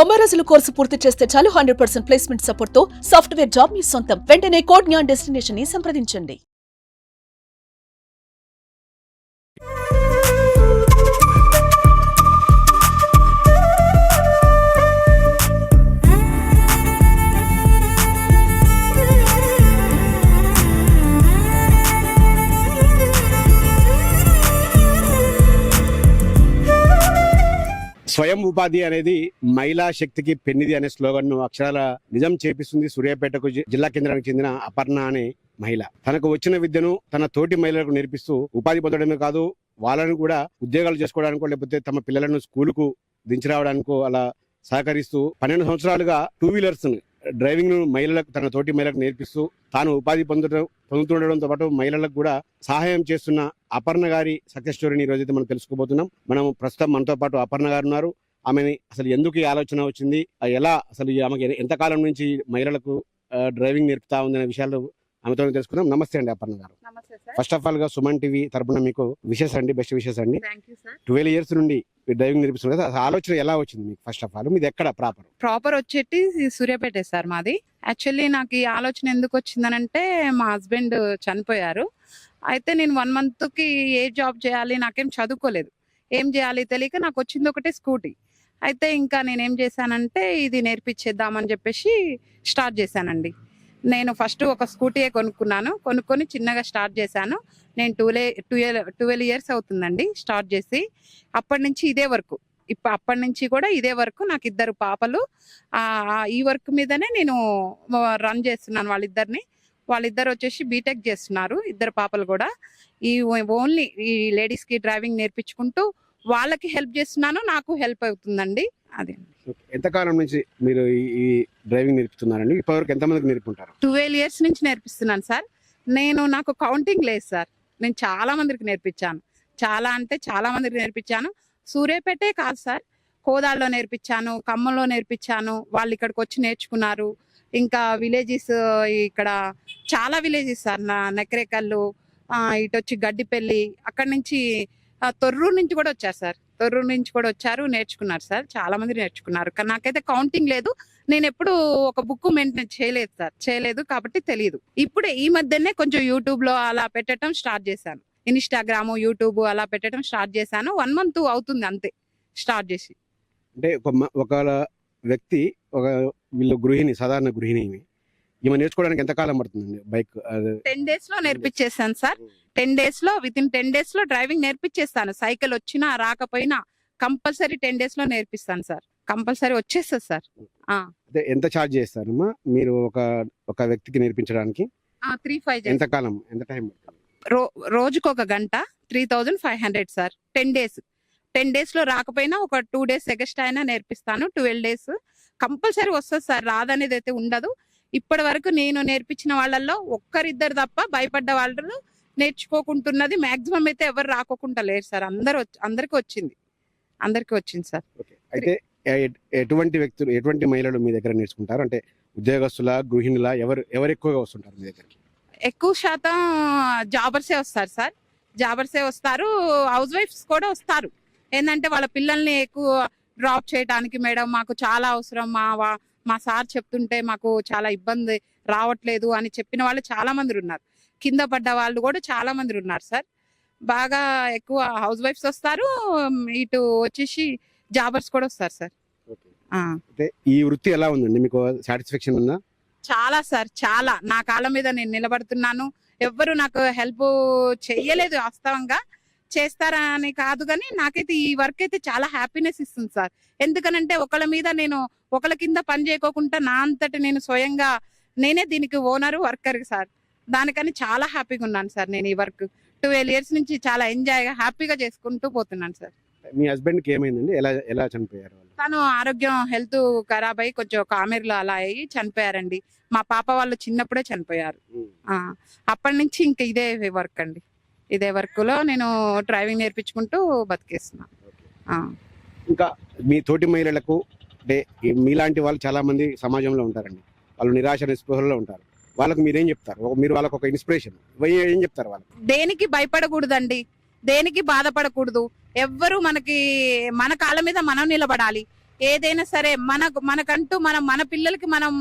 తొంభై రోజుల కోర్సు పూర్తి చేస్తే చాలు హండ్రెడ్ పర్సెంట్ ప్లేస్మెంట్ సపోర్ట్తో సాఫ్ట్వేర్ జాబ్ మీ సొంతం. వెంటనే కోడ్ జ్ఞాన్ డెస్టినేషన్ని సంప్రదించండి. స్వయం ఉపాధి అనేది మహిళా శక్తికి పెన్నిది అనే స్లోగన్ను అక్షరాల నిజం చేపిస్తుంది సూర్యాపేటకు జిల్లా కేంద్రానికి చెందిన అపర్ణ అనే మహిళ. తనకు వచ్చిన విద్యను తన తోటి మహిళలకు నేర్పిస్తూ ఉపాధి పొందడమే కాదు వాళ్ళను కూడా ఉద్యోగాలు చేసుకోవడానికో లేకపోతే తమ పిల్లలను స్కూలుకు దించి రావడానికో అలా సహకరిస్తూ పన్నెండు సంవత్సరాలుగా టూ వీలర్స్ డ్రైవింగ్ మహిళలకు తన తోటి మహిళలకు నేర్పిస్తూ తాను ఉపాధి పొందడం పొందుతుండడంతో పాటు మహిళలకు కూడా సహాయం చేస్తున్న అపర్ణ గారి సక్సెస్ స్టోరీని ఈ రోజైతే మనం తెలుసుకోబోతున్నాం. మనం ప్రస్తుతం మనతో పాటు అపర్ణ గారు ఉన్నారు. ఆమెని అసలు ఎందుకు ఈ ఆలోచన వచ్చింది? ఎలా అసలు ఆమెకి ఎంతకాలం నుంచి మహిళలకు డ్రైవింగ్ నేర్పుతా ఉంది అనే విషయాలు ఆమెతో తెలుసుకుందాం. నమస్తే అండి అపర్ణ గారు. ఫస్ట్ ఆఫ్ ఆల్గా సుమన్ టీవీ తరపున మీకు విషెస్ అండి బెస్ట్ విషెస్ అండి. ట్వెల్వ్ ఇయర్స్ నుండి డ్రైవింగ్ నేర్పిస్తున్నారు కదా అసలు ఆలోచన ఎలా వచ్చింది మీకు ఫస్ట్ ఆఫ్ ఆల్ మీది ఎక్కడ ప్రాపర్ ప్రాపర్ వచ్చేటి సూర్యాపేట సార్ మాది. యాక్చువల్లీ నాకు ఈ ఆలోచన ఎందుకు వచ్చిందనంటే మా హస్బెండ్ చనిపోయారు. అయితే నేను వన్ మంత్కి ఏ జాబ్ చేయాలి నాకేం చదువుకోలేదు. ఏం చేయాలి తెలియక నాకు వచ్చింది ఒకటే స్కూటీ అయితే ఇంకా నేను ఏం చేశానంటే ఇది నేర్పించేద్దామని చెప్పేసి స్టార్ట్ చేశానండి. నేను ఫస్ట్ ఒక స్కూటీయే కొనుక్కున్నాను. కొనుక్కొని చిన్నగా స్టార్ట్ చేశాను. నేను టూలే ట్వెల్వ్ ట్వెల్వ్ ఇయర్స్ అవుతుందండి స్టార్ట్ చేసి. అప్పటి నుంచి ఇదే వరకు. ఇప్పుడు అప్పటి నుంచి కూడా ఇదే వరకు. నాకు ఇద్దరు పాపలు. ఈ వర్క్ మీదనే నేను రన్ చేస్తున్నాను వాళ్ళిద్దరిని. వాళ్ళిద్దరు వచ్చేసి బీటెక్ చేస్తున్నారు ఇద్దరు పాపలు కూడా. ఈ ఓన్లీ ఈ లేడీస్కి డ్రైవింగ్ నేర్పించుకుంటూ వాళ్ళకి హెల్ప్ చేస్తున్నాను నాకు హెల్ప్ అవుతుందండి. అదే ఎంతకాలం నుంచి మీరు ఈ- డ్రైవింగ్ నేర్పుతున్నారండి? ఇప్పటివరకు ఎంతమందికి నేర్పుంటారు? ట్వెల్వ్ ఇయర్స్ నుంచి నేర్పిస్తున్నాను సార్. నేను నాకు కౌంటింగ్ లేదు సార్. నేను చాలా మందికి నేర్పించాను. చాలా అంటే చాలా మందికి నేర్పించాను. సూర్యాపేటే కాదు సార్. కోదాడలో నేర్పించాను ఖమ్మంలో నేర్పించాను. వాళ్ళు ఇక్కడికి వచ్చి నేర్చుకున్నారు. ఇంకా విలేజెస్ ఇక్కడ చాలా విలేజెస్ సార్. నా నెకరేకల్లు ఇటు వచ్చి గడ్డిపల్లి అక్కడి నుంచి తొర్రూరు నుంచి కూడా వచ్చారు సార్. తొర్రూరు నుంచి కూడా వచ్చారు నేర్చుకున్నారు సార్. చాలా మంది నేర్చుకున్నారు. కానీ నాకైతే కౌంటింగ్ లేదు. నేను ఎప్పుడు ఒక బుక్ మెయింటైన్ చేయలేదు సార్. చేయలేదు కాబట్టి తెలియదు ఇప్పుడే ఈ మధ్యనే కొంచెం యూట్యూబ్లో అలా పెట్టడం స్టార్ట్ చేశాను. ఇన్స్టాగ్రామ్ యూట్యూబ్ అలా పెట్టడం స్టార్ట్ చేశాను. వన్ మంత్ అవుతుంది అంతే స్టార్ట్ చేసి. అంటే ఒక వ్యక్తి ఒక వీళ్ళు గృహిణి సాధారణ గృహిణి ఈమె. నేర్చుకోవడానికి ఎంత కాలం పడుతుందండి? బైక్ టెన్ డేస్లో నేర్పించేసాను సార్. టెన్ డేస్లో విత్ ఇన్ టెన్ డేస్లో డ్రైవింగ్ నేర్పించేస్తాను సైకిల్ వచ్చినా రాకపోయినా కంపల్సరీ టెన్ డేస్లో నేర్పిస్తాను సార్. కంపల్సరీ వచ్చేస్తుంది సార్. అంటే ఎంత ఛార్జ్ చేస్తారమ్మా? మీరు ఒక ఒక వ్యక్తికి నేర్పించడానికి? త్రీ ఫైవ్ ఎంత కాలం? ఎంత టైం రో రోజుకు ఒక గంట three thousand five hundred sir. Ten days. Ten డేస్లో రాకపోయినా ఒక టూ డేస్ ఎగస్ట్రా అయినా నేర్పిస్తాను. Twelve days. కంపల్సరీ వస్తుంది సార్. రాదనేది అయితే ఉండదు. ఇప్పటి వరకు నేను నేర్పించిన వాళ్ళల్లో ఒక్కరిద్దరు తప్ప భయపడ్డ వాళ్ళు నేర్చుకోకుంటున్నది మాక్సిమం అయితే ఎవరు రాకోకుండా లేరు సార్. అందరు అందరికీ వచ్చింది. అందరికీ వచ్చింది సార్. అయితే ఎటువంటి వ్యక్తులు ఎటువంటి మహిళలు మీ దగ్గర నేర్చుకుంటారు? అంటే ఉద్యోగస్తుల గృహిణుల ఎవరు ఎవరు ఎక్కువగా వస్తుంటారు మీ దగ్గరికి? ఎక్కువ శాతం జాబర్సే వస్తారు సార్. జాబర్సే వస్తారు. హౌస్ వైఫ్స్ కూడా వస్తారు. ఏంటంటే వాళ్ళ పిల్లల్ని ఎక్కువ డ్రాప్ చేయడానికి మేడం మాకు చాలా అవసరం. మా మా సార్ చెప్తుంటే మాకు చాలా ఇబ్బంది రావట్లేదు అని చెప్పిన వాళ్ళు చాలా మంది ఉన్నారు. కింద పడ్డ వాళ్ళు కూడా చాలా మంది ఉన్నారు సార్. బాగా ఎక్కువ హౌస్ వైఫ్స్ వస్తారు. ఇటు వచ్చేసి జాబర్స్ కూడా వస్తారు సార్. అయితే ఈ వృత్తి ఎలా ఉందండి? మీకు సాటిస్ఫాక్షన్ ఉందా? చాలా సార్ చాలా. నా కాళ్ళ మీద నేను నిలబడుతున్నాను. ఎవ్వరు నాకు హెల్ప్ చెయ్యలేదు వాస్తవంగా. చేస్తారా అని కాదు కానీ నాకైతే ఈ వర్క్ అయితే చాలా హ్యాపీనెస్ ఇస్తుంది సార్. ఎందుకనంటే ఒకళ్ళ మీద నేను ఒకళ్ళ కింద పని చేయకోకుండా నా అంతటి నేను స్వయంగా నేనే దీనికి ఓనర్ వర్కర్ సార్. దానికని చాలా హ్యాపీగా ఉన్నాను సార్ నేను ఈ వర్క్. ట్వెల్వ్ ఇయర్స్ నుంచి చాలా ఎంజాయ్గా హ్యాపీగా చేసుకుంటూ పోతున్నాను సార్. మీ హస్బెండ్కి ఏమైందండి? ఎలా ఎలా చనిపోయారు వాళ్ళు? తను ఆరోగ్యం హెల్త్ ఖరాబ్ అయ్యి కొంచెం కామెర్లో అలా అయ్యి చనిపోయారండి. మా పాప వాళ్ళు చిన్నప్పుడే చనిపోయారు. ఆ, అప్పటి నుంచి ఇంక ఇదే వర్క్ అండి. ఇదే వర్క్లో నేను డ్రైవింగ్ నేర్పించుకుంటూ బతికేస్తున్నాను. ఆ. ఇంకా మీ తోటి మహిళలకు అంటే ఈ మీలాంటి వాళ్ళు చాలా మంది సమాజంలో ఉంటారండి. వాళ్ళు నిరాశ నిస్పృహలో ఉంటారు. వాళ్ళకు మీరేం చెప్తారు? మీరు వాళ్ళకి ఒక ఇన్స్పిరేషన్ ఏం చెప్తారు వాళ్ళకి? దేనికి భయపడకూడదండి? దేనికి బాధపడకూడదు? ఎవ్వరు మనకి మన కాళ్ళ మీద మనం నిలబడాలి. ఏదైనా సరే మన మనకంటూ మనం మన పిల్లలకి మనం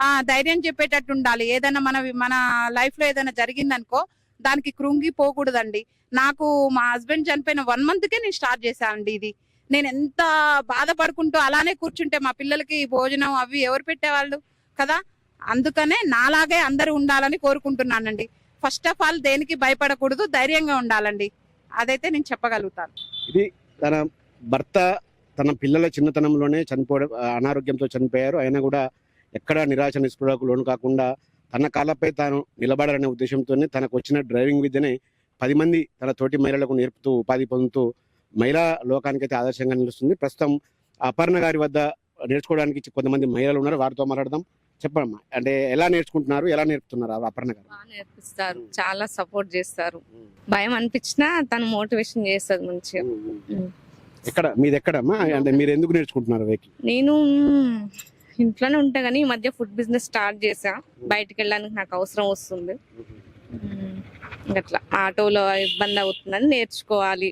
ఆ ధైర్యం చెప్పేటట్టు ఉండాలి. ఏదైనా మన మన లైఫ్లో ఏదైనా జరిగిందనుకో దానికి కృంగి పోకూడదండి. నాకు మా హస్బెండ్ చనిపోయిన వన్ మంత్ కే నేను స్టార్ట్ చేశానండి ఇది. నేను ఎంత బాధపడుకుంటూ అలానే కూర్చుంటే మా పిల్లలకి భోజనం అవి ఎవరు పెట్టేవాళ్ళు? కదా? అందుకనే నాలాగే అందరూ ఉండాలని కోరుకుంటున్నానండి. ఫస్ట్ ఆఫ్ ఆల్ దేనికి భయపడకూడదు ధైర్యంగా ఉండాలండి. అదైతే నేను చెప్పగలుగుతాను. ఇది తన భర్త తన పిల్లల చిన్నతనంలోనే చనిపోవడం అనారోగ్యంతో చనిపోయారు. అయినా కూడా ఎక్కడ నిరాశ నిస్పృహకు లోను కాకుండా తన కాళ్ళపై తాను నిలబడాలనే ఉద్దేశంతోనే తనకు వచ్చిన డ్రైవింగ్ విద్యని పది మంది తన తోటి మహిళలకు నేర్పుతూ ఉపాధి పొందుతూ మహిళా లోకానికైతే ఆదర్శంగా నిలుస్తుంది. ప్రస్తుతం అపర్ణ గారి వద్ద నేర్చుకోవడానికి కొంతమంది మహిళలు ఉన్నారు. వారితో మాట్లాడదాం. చెప్పమ్మా అంటే ఎలా నేర్చుకుంటున్నారు ఎలా నేర్పుతున్నారు అపర్ణ గారు? బాగా నేర్పిస్తారు. చాలా సపోర్ట్ చేస్తారు. భయం అనిపించినా తను మోటివేషన్ చేస్తుంది మంచిగా. ఎక్కడ? మీది ఎక్కడమ్మా? అంటే మీరు ఎందుకు నేర్చుకుంటున్నారు వెహికల్? నేను ఇంట్లోనే ఉంటా కానీ ఈ మధ్య ఫుడ్ బిజినెస్ స్టార్ట్ చేసా బయటికి వెళ్ళడానికి నాకు అవసరం వస్తుంది. అట్లా ఆటోలో ఇబ్బంది అవుతుందని నేర్చుకోవాలి.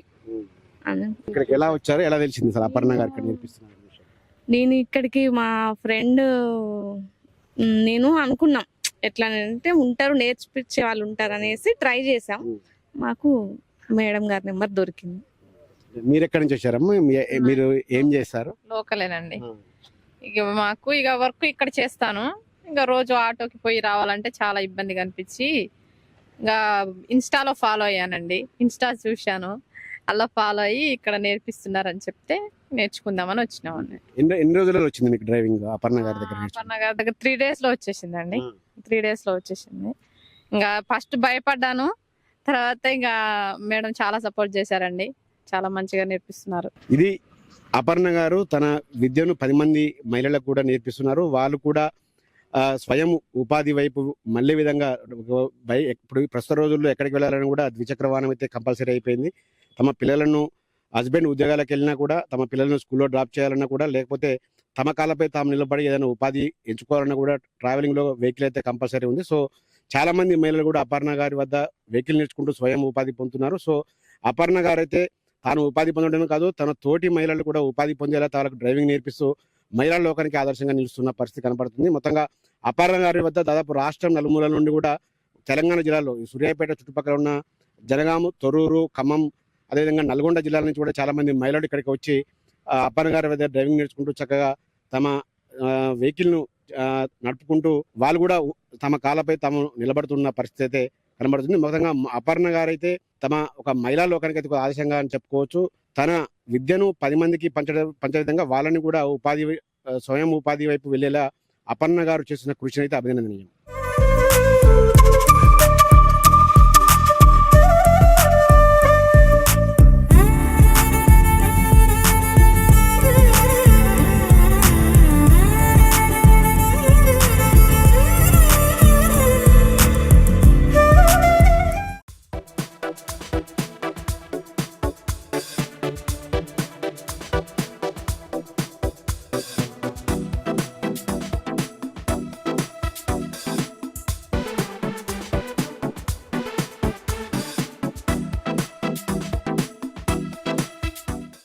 అని. ఇక్కడికి ఎలా వచ్చారు ఎలా తెలిసింది సార్ అపర్ణ గారు ఇక్కడ నేర్పిస్తున్నారు? నేను ఇక్కడికి మా ఫ్రెండ్ నేను అనుకున్నాం. ఎట్లా అంటే ఉంటారు నేర్పించే వాళ్ళు ఉంటారు అనేసి ట్రై చేసాం. మాకు మేడం గారి నెంబర్ దొరికింది. మీరు ఎక్కడి నుంచి వచ్చారమ్మా మీరు ఏం చేస్తారు? లోకలేనండి. ఇక మాకు ఇక వర్క్ ఇక్కడ చేస్తాను. ఇంకా రోజు ఆటోకి పోయి రావాలంటే చాలా ఇబ్బందిగా అనిపించి ఇంకా ఇన్స్టాలో ఫాలో అయ్యానండి. ఇన్స్టా చూశాను. అలా ఫాలో అయ్యి ఇక్కడ నేర్పిస్తున్నారని చెప్తే నేర్చుకుందామని వచ్చినామండి ఎన్ని ఎన్ని రోజులలో వచ్చింది మీకు డ్రైవింగ్ అపర్ణ గారి దగ్గర నేర్చుకుని? అపర్ణ గారి దగ్గర త్రీ డేస్లో వచ్చేసిందండి. ఆ. త్రీ డేస్లో వచ్చేసింది. ఇంకా ఫస్ట్ భయపడ్డాను. తర్వాత ఇంకా మేడం చాలా సపోర్ట్ చేశారండి. చాలా మంచిగా నేర్పిస్తున్నారు. ఇది అపర్ణ గారు తన విద్యను పది మంది మహిళలకు కూడా నేర్పిస్తున్నారు. వాళ్ళు కూడా ఆ, స్వయం ఉపాధి వైపు మళ్ళీ విధంగా బై ఇప్పుడు ప్రస్తుత రోజుల్లో ఎక్కడికి వెళ్ళాలని కూడా ద్విచక్ర వాహనం అయితే కంపల్సరీ అయిపోయింది. తమ పిల్లలను హస్బెండ్ ఉద్యోగాలకు వెళ్ళినా కూడా తమ పిల్లలను స్కూల్లో డ్రాప్ చేయాలన్నా కూడా లేకపోతే తమ కాళ్ళపై తాము నిలబడి ఏదైనా ఉపాధి ఎంచుకోవాలన్నా కూడా ట్రావెలింగ్లో వెహికల్ అయితే కంపల్సరీ ఉంది. సో చాలామంది మహిళలు కూడా అపర్ణ గారి వద్ద వెహికల్ నేర్చుకుంటూ స్వయం ఉపాధి పొందుతున్నారు. సో అపర్ణ గారు అయితే తాను ఉపాధి పొందడమే కాదు తన తోటి మహిళలు కూడా ఉపాధి పొందేలా తాలకు డ్రైవింగ్ నేర్పిస్తూ మహిళా లోకానికి ఆదర్శంగా నిలుస్తున్న పరిస్థితి కనపడుతుంది. మొత్తంగా అపర్ణ గారి వద్ద దాదాపు రాష్ట్రం నలుమూలల నుండి కూడా తెలంగాణ జిల్లాలో ఈ సూర్యాపేట చుట్టుపక్కల ఉన్న జనగాము తొర్రూరు ఖమ్మం అదేవిధంగా నల్గొండ జిల్లాల నుంచి కూడా చాలామంది మహిళలు ఇక్కడికి వచ్చి ఆ, అపర్ణ గారి వద్ద డ్రైవింగ్ నేర్చుకుంటూ చక్కగా తమ వెహికల్ను నడుపుకుంటూ వాళ్ళు కూడా తమ కాళ్ళపై తాము నిలబడుతున్న పరిస్థితి అయితే కనబడుతుంది. మొత్తంగా అపర్ణ గారైతే తమ ఒక మహిళా లోకానికి అయితే ఆదేశంగా ఆదర్శంగా అని చెప్పుకోవచ్చు. తన విద్యను పది మందికి పంచడం పంచే విధంగా వాళ్ళని కూడా ఉపాధి స్వయం ఉపాధి వైపు వెళ్ళేలా అపర్ణ గారు చేసిన కృషిని అయితే అభినందనీయం.